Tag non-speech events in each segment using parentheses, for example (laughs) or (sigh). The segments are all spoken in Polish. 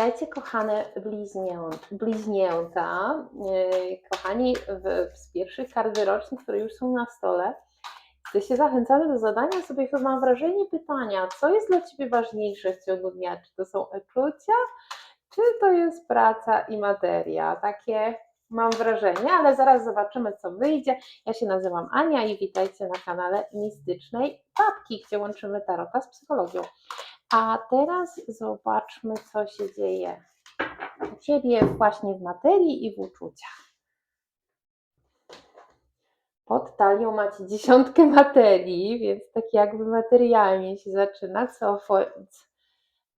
Witajcie kochane bliźnię, bliźnięta, Yy, kochani w, z pierwszych kart wyrocznych, które już są na stole. Jesteście zachęcane do zadania sobie, chyba mam wrażenie, pytania, co jest dla Ciebie ważniejsze w ciągu dnia? Czy to są uczucia, czy to jest praca i materia? Takie mam wrażenie, ale zaraz zobaczymy, co wyjdzie. Ja się nazywam Ania i witajcie na kanale Mistycznej Babki, gdzie łączymy tarota z psychologią. A teraz zobaczmy, co się dzieje u Ciebie właśnie w materii i w uczuciach. Pod talią macie dziesiątkę materii, więc tak jakby materialnie się zaczyna, co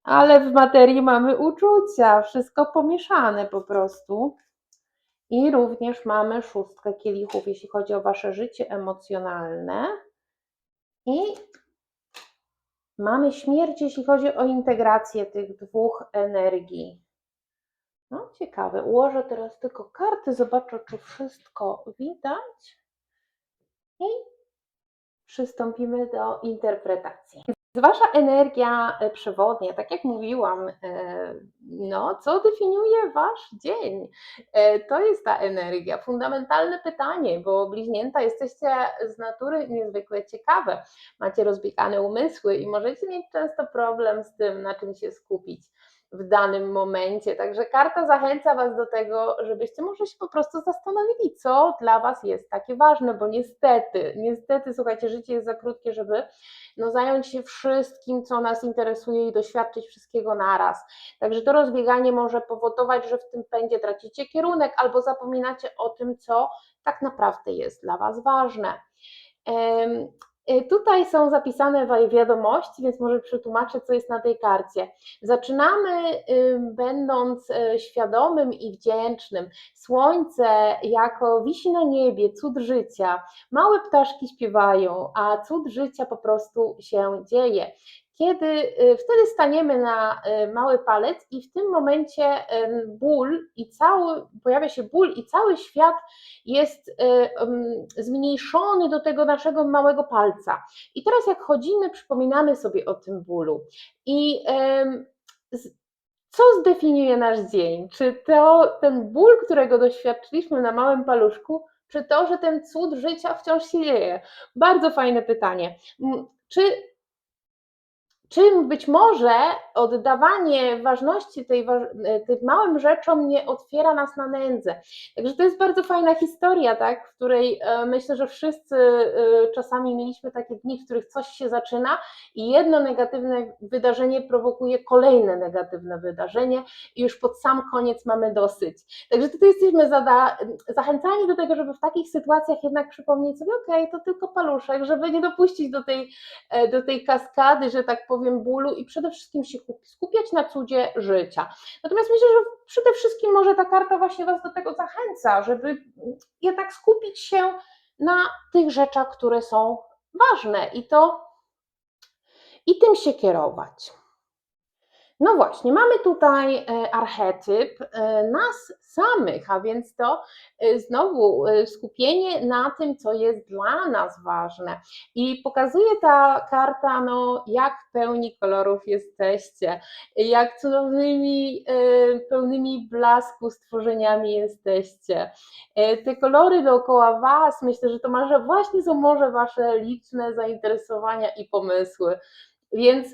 ale w materii mamy uczucia, wszystko pomieszane po prostu. I również mamy szóstkę kielichów, jeśli chodzi o Wasze życie emocjonalne. I mamy śmierć, jeśli chodzi o integrację tych dwóch energii. No, ciekawe. Ułożę teraz tylko karty, zobaczę, czy wszystko widać. I przystąpimy do interpretacji. Wasza energia e, przewodnia, tak jak mówiłam, e, no, co definiuje Wasz dzień? E, to jest ta energia. Fundamentalne pytanie, bo bliźnięta jesteście z natury niezwykle ciekawe. Macie rozbiegane umysły i możecie mieć często problem z tym, na czym się skupić w danym momencie. Także karta zachęca Was do tego, żebyście może się po prostu zastanowili, co dla Was jest takie ważne, bo niestety, niestety, słuchajcie, życie jest za krótkie, żeby no, zająć się wszystkim, co nas interesuje i doświadczyć wszystkiego naraz. Także to rozbieganie może powodować, że w tym pędzie tracicie kierunek albo zapominacie o tym, co tak naprawdę jest dla Was ważne. Y, tutaj są zapisane wiadomości, więc może przetłumaczę, co jest na tej karcie. Zaczynamy y, będąc y, świadomym i wdzięcznym. Słońce jako wisi na niebie, cud życia. Małe ptaszki śpiewają, a cud życia po prostu się dzieje kiedy y, wtedy staniemy na y, mały palec i w tym momencie y, ból i cały, pojawia się ból i cały świat jest zmniejszony do tego naszego małego palca. I teraz jak chodzimy, przypominamy sobie o tym bólu. I co zdefiniuje nasz dzień? Czy to ten ból, którego doświadczyliśmy na małym paluszku, czy to, że ten cud życia wciąż się dzieje? Bardzo fajne pytanie. Czy czym być może oddawanie ważności tej, tym małym rzeczom nie otwiera nas na nędzę. Także to jest bardzo fajna historia, tak, w której e, myślę, że wszyscy e, czasami mieliśmy takie dni, w których coś się zaczyna i jedno negatywne wydarzenie prowokuje kolejne negatywne wydarzenie i już pod sam koniec mamy dosyć. Także tutaj jesteśmy zachęcani do tego, żeby w takich sytuacjach jednak przypomnieć sobie, ok, to tylko paluszek, żeby nie dopuścić do tej, e, do tej kaskady, że tak powiem, powiem, bólu i przede wszystkim się skupiać na cudzie życia. Natomiast myślę, że przede wszystkim może ta karta właśnie Was do tego zachęca, żeby jednak skupić się na tych rzeczach, które są ważne i to i tym się kierować. No właśnie, mamy tutaj e, archetyp e, nas samych, a więc to e, znowu skupienie na tym, co jest dla nas ważne. I pokazuje ta karta, no, jak pełni kolorów jesteście, jak cudownymi, pełnymi blasku stworzeniami jesteście. Te kolory dookoła Was, myślę, że to może właśnie są może Wasze liczne zainteresowania i pomysły. Więc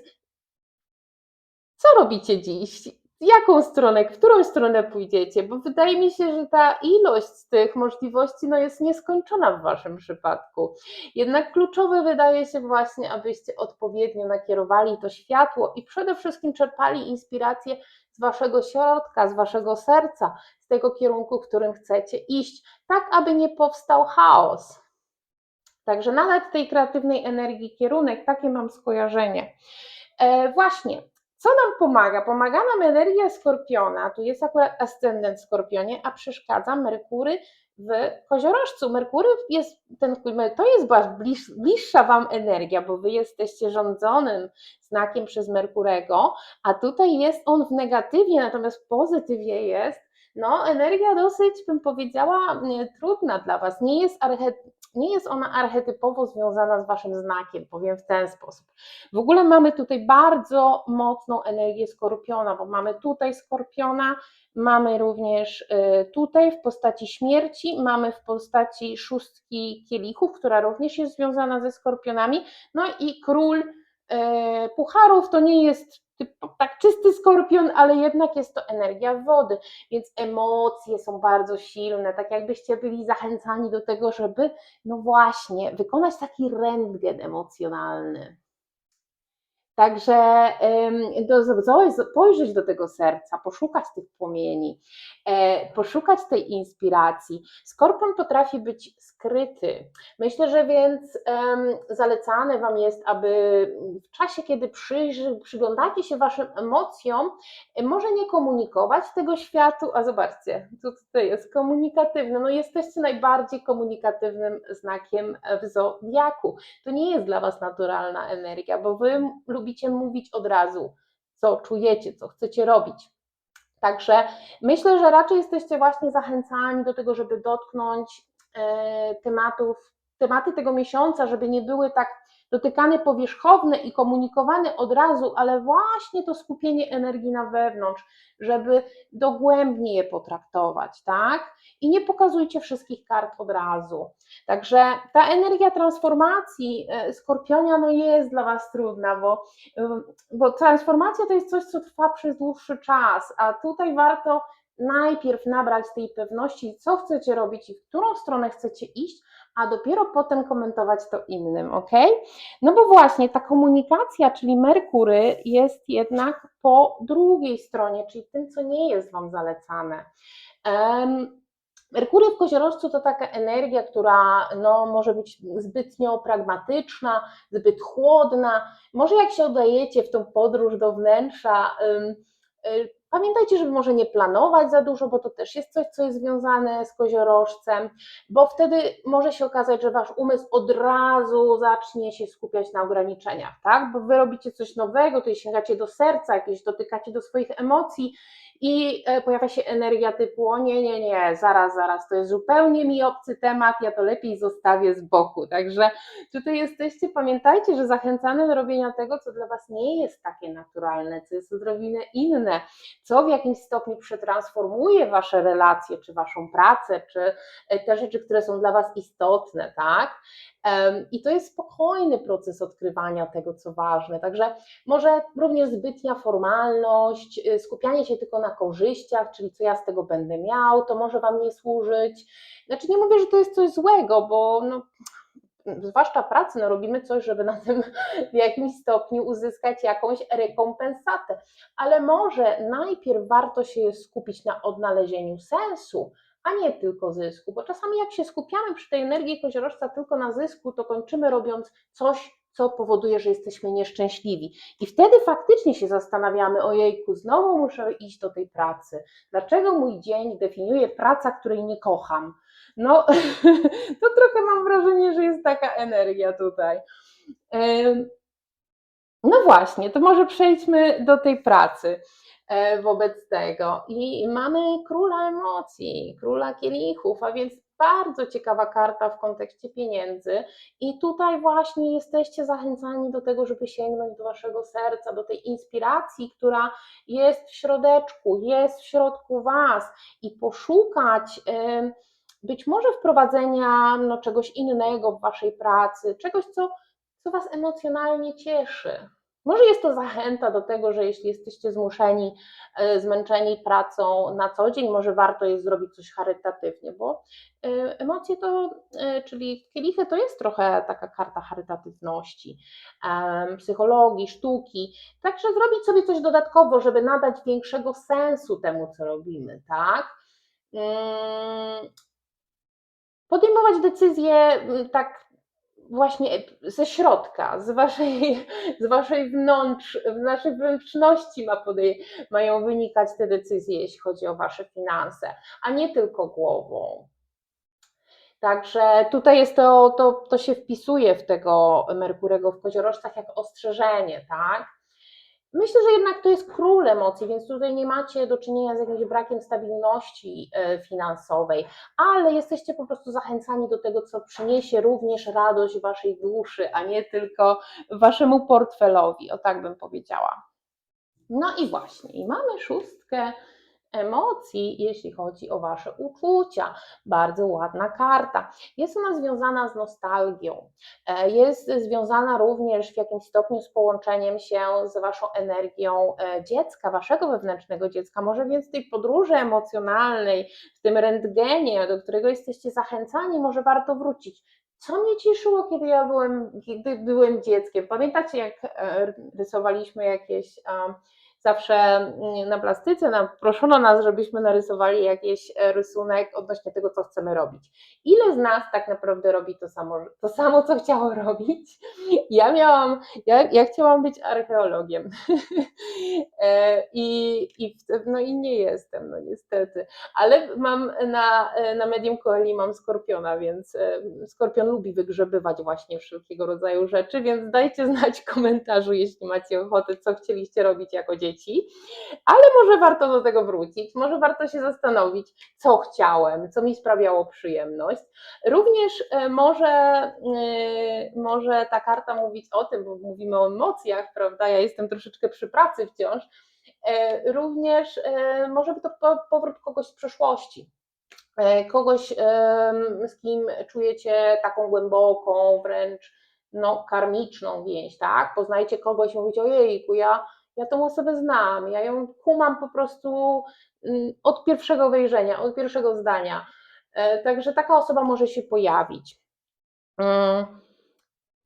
co robicie dziś? Jaką stronę, którą stronę pójdziecie? Bo wydaje mi się, że ta ilość tych możliwości no, jest nieskończona w Waszym przypadku. Jednak kluczowe wydaje się właśnie, abyście odpowiednio nakierowali to światło i przede wszystkim czerpali inspirację z Waszego środka, z Waszego serca, z tego kierunku, którym chcecie iść, tak aby nie powstał chaos. Także nawet tej kreatywnej energii kierunek, takie mam skojarzenie. E, właśnie, co nam pomaga? Pomaga nam energia skorpiona, tu jest akurat ascendent skorpionie, a przeszkadza Merkury w koziorożcu. Merkury jest, ten, to jest bliż, bliższa Wam energia, bo Wy jesteście rządzonym znakiem przez Merkurego, a tutaj jest on w negatywie, natomiast w pozytywie jest no, energia dosyć, bym powiedziała, trudna dla Was. Nie jest, nie jest ona archetypowo związana z Waszym znakiem, powiem w ten sposób. W ogóle mamy tutaj bardzo mocną energię skorpiona, bo mamy tutaj skorpiona, mamy również y, tutaj w postaci śmierci, mamy w postaci szóstki kielichów, która również jest związana ze skorpionami, no i król y, pucharów to nie jest typ- tak czysty skorpion, ale jednak jest to energia wody, więc emocje są bardzo silne, tak jakbyście byli zachęcani do tego, żeby no właśnie wykonać taki rentgen emocjonalny. Także zo- spojrzeć do tego serca, poszukać tych płomieni, e, poszukać tej inspiracji. Skorpion potrafi być skryty. Myślę, że więc zalecane Wam jest, aby w czasie, kiedy przyjrzy, przyglądacie się Waszym emocjom, e, może nie komunikować tego światu, a zobaczcie, co tutaj jest komunikatywne. No jesteście najbardziej komunikatywnym znakiem w zodiaku. To nie jest dla Was naturalna energia, bo Wy lubicie mówić od razu, co czujecie, co chcecie robić. Także myślę, że raczej jesteście właśnie zachęcani do tego, żeby dotknąć e, tematów, tematy tego miesiąca, żeby nie były tak dotykane powierzchowne i komunikowane od razu, ale właśnie to skupienie energii na wewnątrz, żeby dogłębnie je potraktować, tak? I nie pokazujcie wszystkich kart od razu. Także ta energia transformacji e, skorpionia no jest dla Was trudna, bo, e, bo transformacja to jest coś, co trwa przez dłuższy czas, a tutaj warto najpierw nabrać tej pewności, co chcecie robić i w którą stronę chcecie iść, a dopiero potem komentować to innym, ok? No bo właśnie ta komunikacja, czyli Merkury, jest jednak po drugiej stronie, czyli tym, co nie jest Wam zalecane. Um, Merkury w koziorożcu to taka energia, która no, może być zbytnio pragmatyczna, zbyt chłodna. Może jak się udajecie w tą podróż do wnętrza, y, Pamiętajcie, żeby może nie planować za dużo, bo to też jest coś, co jest związane z koziorożcem, bo wtedy może się okazać, że wasz umysł od razu zacznie się skupiać na ograniczeniach, tak? Bo wy robicie coś nowego, to sięgacie do serca, jakieś dotykacie do swoich emocji i e, pojawia się energia typu: o nie, nie, nie, zaraz, zaraz, to jest zupełnie mi obcy temat, ja to lepiej zostawię z boku. Także tutaj jesteście, pamiętajcie, że zachęcane do robienia tego, co dla Was nie jest takie naturalne, co jest odrobinę inne, co w jakimś stopniu przetransformuje Wasze relacje, czy Waszą pracę, czy e, te rzeczy, które są dla Was istotne, tak? I to jest spokojny proces odkrywania tego, co ważne. Także może również zbytnia formalność, y, skupianie się tylko na korzyściach, czyli co ja z tego będę miał, to może Wam nie służyć. Znaczy, nie mówię, że to jest coś złego, bo no, zwłaszcza pracy, no robimy coś, żeby na tym w jakimś stopniu uzyskać jakąś rekompensatę, ale może najpierw warto się skupić na odnalezieniu sensu, a nie tylko zysku, bo czasami jak się skupiamy przy tej energii koziorożca tylko na zysku, to kończymy robiąc coś, co powoduje, że jesteśmy nieszczęśliwi. I wtedy faktycznie się zastanawiamy, ojejku, znowu muszę iść do tej pracy. Dlaczego mój dzień definiuje praca, której nie kocham? No, (laughs) to trochę mam wrażenie, że jest taka energia tutaj. No właśnie, to może przejdźmy do tej pracy. E, wobec tego. I mamy króla emocji, króla kielichów, a więc bardzo ciekawa karta w kontekście pieniędzy. I tutaj właśnie jesteście zachęcani do tego, żeby sięgnąć do waszego serca, do tej inspiracji, która jest w środeczku, jest w środku was i poszukać. Być może wprowadzenia no, czegoś innego w waszej pracy, czegoś, co, co was emocjonalnie cieszy. Może jest to zachęta do tego, że jeśli jesteście zmuszeni, e, zmęczeni pracą na co dzień, może warto jest zrobić coś charytatywnie, bo e, emocje to, e, czyli kielichy to jest trochę taka karta charytatywności, psychologii, sztuki. Także zrobić sobie coś dodatkowo, żeby nadać większego sensu temu, co robimy, tak? Mm, podejmować decyzje mm, tak właśnie ze środka, z waszej, z waszej wnątrz, z naszej wnętrzności ma podej- mają wynikać te decyzje, jeśli chodzi o wasze finanse, a nie tylko głową. Także tutaj jest to, to, to się wpisuje w tego Merkurego w koziorożcach jak ostrzeżenie, tak? Myślę, że jednak to jest król emocji, więc tutaj nie macie do czynienia z jakimś brakiem stabilności e, finansowej, ale jesteście po prostu zachęcani do tego, co przyniesie również radość waszej duszy, a nie tylko waszemu portfelowi, o tak bym powiedziała. No i właśnie, i mamy szóstkę emocji, jeśli chodzi o Wasze uczucia. Bardzo ładna karta. Jest ona związana z nostalgią. E, jest związana również w jakimś stopniu z połączeniem się z Waszą energią e, dziecka, Waszego wewnętrznego dziecka. Może więc tej podróży emocjonalnej, w tym rentgenie, do którego jesteście zachęcani, może warto wrócić. Co mnie cieszyło, kiedy ja byłem, kiedy byłem dzieckiem? Pamiętacie, jak e, rysowaliśmy jakieś zawsze mm, na plastyce nam proszono nas, żebyśmy narysowali jakiś e, rysunek odnośnie tego, co chcemy robić. Ile z nas tak naprawdę robi to samo, to samo co chciało (laughs) robić? Ja miałam, ja, ja chciałam być archeologiem (laughs) e, I, i, no i nie jestem, no niestety, ale mam na, e, na Medium Coeli mam Skorpiona, więc Skorpion lubi wygrzebywać właśnie wszelkiego rodzaju rzeczy, więc dajcie znać w komentarzu, jeśli macie ochotę, co chcieliście robić jako dzieci dzieci, ale może warto do tego wrócić, może warto się zastanowić, co chciałem, co mi sprawiało przyjemność. Również e, może, e, może ta karta mówić o tym, bo mówimy o emocjach, prawda? Ja jestem troszeczkę przy pracy wciąż. E, również może by to powrót kogoś z przeszłości kogoś, z kim czujecie taką głęboką, wręcz no, karmiczną więź, tak? Poznajcie kogoś i mówicie, ojejku, ja ja tą osobę znam, ja ją kumam po prostu mm, od pierwszego wejrzenia, od pierwszego zdania. E, także taka osoba może się pojawić.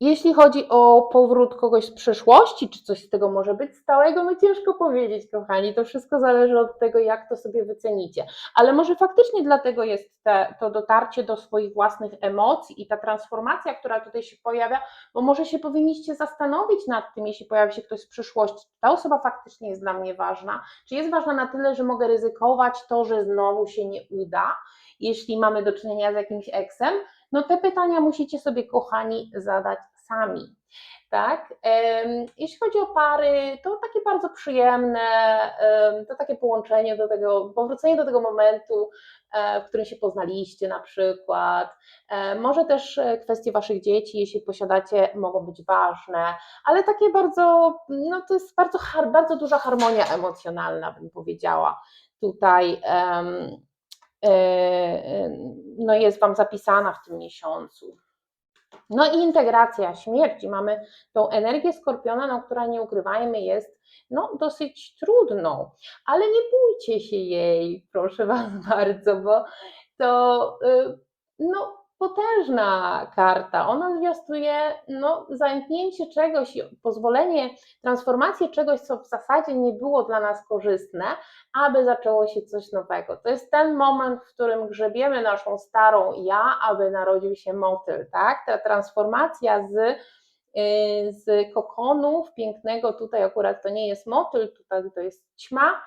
Jeśli chodzi o powrót kogoś z przeszłości, czy coś z tego może być stałego, no ciężko powiedzieć, kochani. To wszystko zależy od tego, jak to sobie wycenicie. Ale może faktycznie dlatego jest te, to dotarcie do swoich własnych emocji i ta transformacja, która tutaj się pojawia, bo może się powinniście zastanowić nad tym, jeśli pojawi się ktoś z przyszłości, czy ta osoba faktycznie jest dla mnie ważna, czy jest ważna na tyle, że mogę ryzykować to, że znowu się nie uda, jeśli mamy do czynienia z jakimś eksem, no te pytania musicie sobie, kochani, zadać sami. Tak? Jeśli chodzi o pary, to takie bardzo przyjemne, to takie połączenie do tego, powrócenie do tego momentu, e, w którym się poznaliście na przykład. E, może też e, kwestie waszych dzieci, jeśli posiadacie, mogą być ważne, ale takie bardzo, no to jest bardzo, bardzo duża harmonia emocjonalna, bym powiedziała. Tutaj no jest Wam zapisana w tym miesiącu. No i integracja śmierci. Mamy tą energię skorpiona, no, która nie ukrywajmy jest no, dosyć trudną, ale nie bójcie się jej, proszę Was (laughs) bardzo, bo to y, no, potężna karta. Ona zwiastuje no, zamknięcie czegoś, pozwolenie, transformację czegoś, co w zasadzie nie było dla nas korzystne, aby zaczęło się coś nowego. To jest ten moment, w którym grzebiemy naszą starą ja, aby narodził się motyl. Tak? Ta transformacja z y, z kokonów pięknego, tutaj akurat to nie jest motyl, tutaj to jest ćma,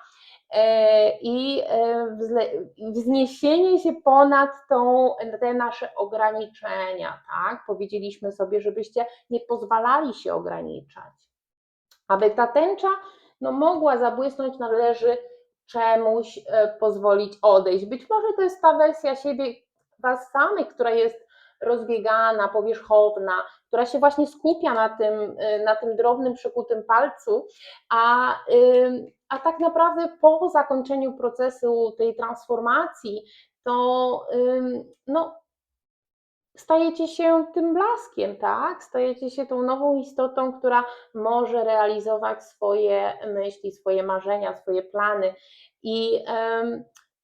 i e, wzniesienie się ponad tą, te nasze ograniczenia, tak? Powiedzieliśmy sobie, żebyście nie pozwalali się ograniczać. Aby ta tęcza no, mogła zabłysnąć, należy czemuś e, pozwolić odejść. Być może to jest ta wersja siebie, Was samych, która jest rozbiegana, powierzchowna, która się właśnie skupia na tym, na tym drobnym, przykutym palcu, a a tak naprawdę po zakończeniu procesu tej transformacji, to no, stajecie się tym blaskiem, tak? Stajecie się tą nową istotą, która może realizować swoje myśli, swoje marzenia, swoje plany. I,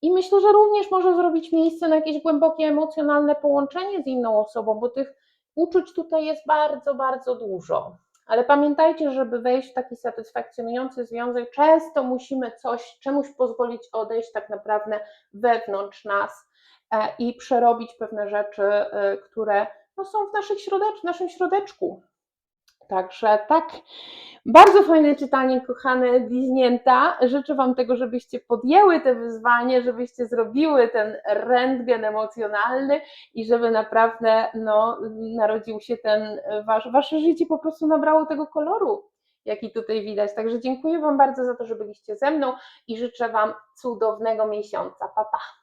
i myślę, że również może zrobić miejsce na jakieś głębokie emocjonalne połączenie z inną osobą, bo tych uczuć tutaj jest bardzo, bardzo dużo. Ale pamiętajcie, żeby wejść w taki satysfakcjonujący związek, często musimy coś, czemuś pozwolić odejść tak naprawdę wewnątrz nas e, i przerobić pewne rzeczy, e, które no, są w, naszych środecz, w naszym środeczku. Także tak, bardzo fajne czytanie, kochane bliźnięta. Życzę Wam tego, żebyście podjęły te wyzwanie, żebyście zrobiły ten rentgen emocjonalny i żeby naprawdę no, narodził się ten, wasz, Wasze życie po prostu nabrało tego koloru jaki tutaj widać. Także dziękuję Wam bardzo za to, że byliście ze mną i życzę Wam cudownego miesiąca. Pa, pa.